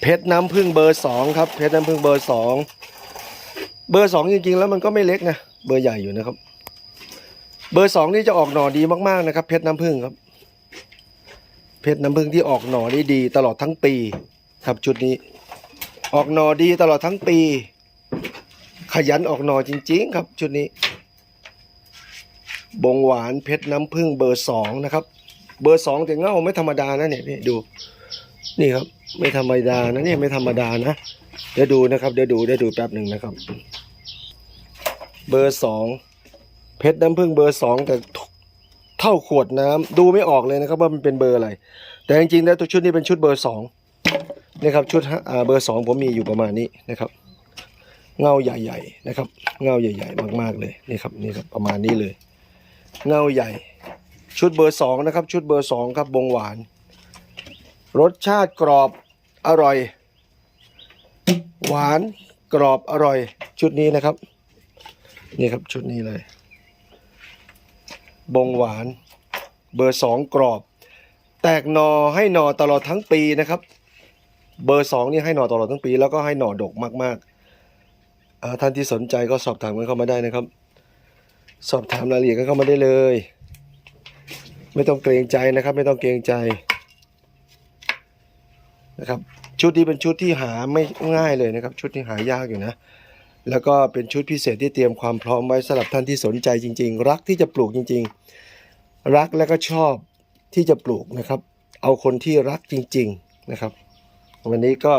เพชรน้ำพึ่งเบอร์สองครับ เพชรน้ำพึ่งเบอร์สองเบอร์สองจริงๆ แล้วมันก็ไม่เล็กนะเบอร์ใหญ่อยู่นะครับ เบอร์สองนี่จะออกหน่อดีมากๆนะครับ เพชรน้ำพึ่งครับ เพชรน้ำพึ่งที่ออกหน่อได้ดี ตลอดทั้งปีครับชุดนี้ ออกหน่อดีตลอดทั้งปี ขยันออกหน่อจริง ๆ ครับ ชุดนี้ บงหวานเพชรน้ำผึ้งเบอร์สองนะครับ เบอร์สองแต่เงาไม่ธรรมดานะเนี่ยนี่ดู นี่ครับ ไม่ธรรมดานะเนี่ยไม่ธรรมดานะเดี๋ยวดูนะครับเดี๋ยวดูเดี๋ยวดูแป๊บหนึ่งนะครับ เบอร์สองเพชรน้ำผึ้งเบอร์สองแต่เท่าขวดน้ำดูไม่ออกเลยนะครับว่ามันเป็นเบอร์อะไร แต่จริงๆแล้วตัวชุดนี้เป็นชุดเบอร์สองนะครับชุดฮะเบอร์สองผมมีอยู่ประมาณนี้นะครับ เงาใหญ่ๆนะครับ เงาใหญ่ ๆ มากๆเลยนี่ครับนี่ครับประมาณนี้เลย เงาใหญ่ ชุดเบอร์สองนะครับ ชุดเบอร์สองครับบงหวาน รสชาติกรอบอร่อย หวานกรอบอร่อย ชุดนี้นะครับ นี่ครับชุดนี้เลย บงหวาน เบอร์สองกรอบ แตกหนอให้หนอตลอดทั้งปีนะครับ เบอร์สองนี่ให้หนอตลอดทั้งปี แล้วก็ให้หนอดกมากๆท่านที่สนใจก็สอบถามกันเข้ามาได้นะครับ สอบถามรายละเอียดกันเข้ามาได้เลย ไม่ต้องเกรงใจนะครับ ไม่ต้องเกรงใจ นะครับ ชุดนี้เป็นชุดที่หาไม่ง่ายเลยนะครับ ชุดที่หายากอยู่นะ แล้วก็เป็นชุดพิเศษที่เตรียมความพร้อมไว้สำหรับท่านที่สนใจจริง ๆ รักที่จะปลูกจริง ๆ รักและก็ชอบที่จะปลูกนะครับ เอาคนที่รักจริง ๆนะครับ วันนี้ก็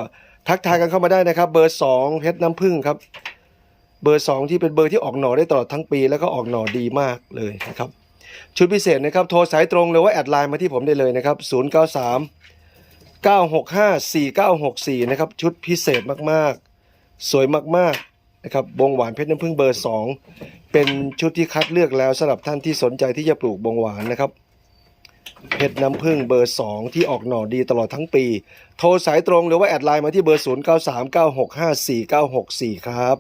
ทักทายกันเข้ามาได้นะครับ เบอร์สองเพชรน้ำผึ้งครับ เบอร์สองที่เป็นเบอร์ที่ออกหน่อได้ตลอดทั้งปี แล้วก็ออกหน่อดีมากเลยนะครับ ชุดพิเศษนะครับ โทรสายตรงหรือว่าแอดไลน์มาที่ผมได้เลยนะครับ 093 965 4964 นะครับ ชุดพิเศษมากๆ สวยมากๆนะครับบงหวานเพชรน้ำผึ้งเบอร์ 2 เป็นชุดที่คัดเลือกแล้วสำหรับท่านที่สนใจที่จะปลูกบงหวานนะครับเพชรน้ำผึ้งเบอร์ 2 ที่ออกหน่อดีตลอดทั้งปี โทรสายตรงหรือว่าแอดไลน์มาที่เบอร์ 0939654964 ครับ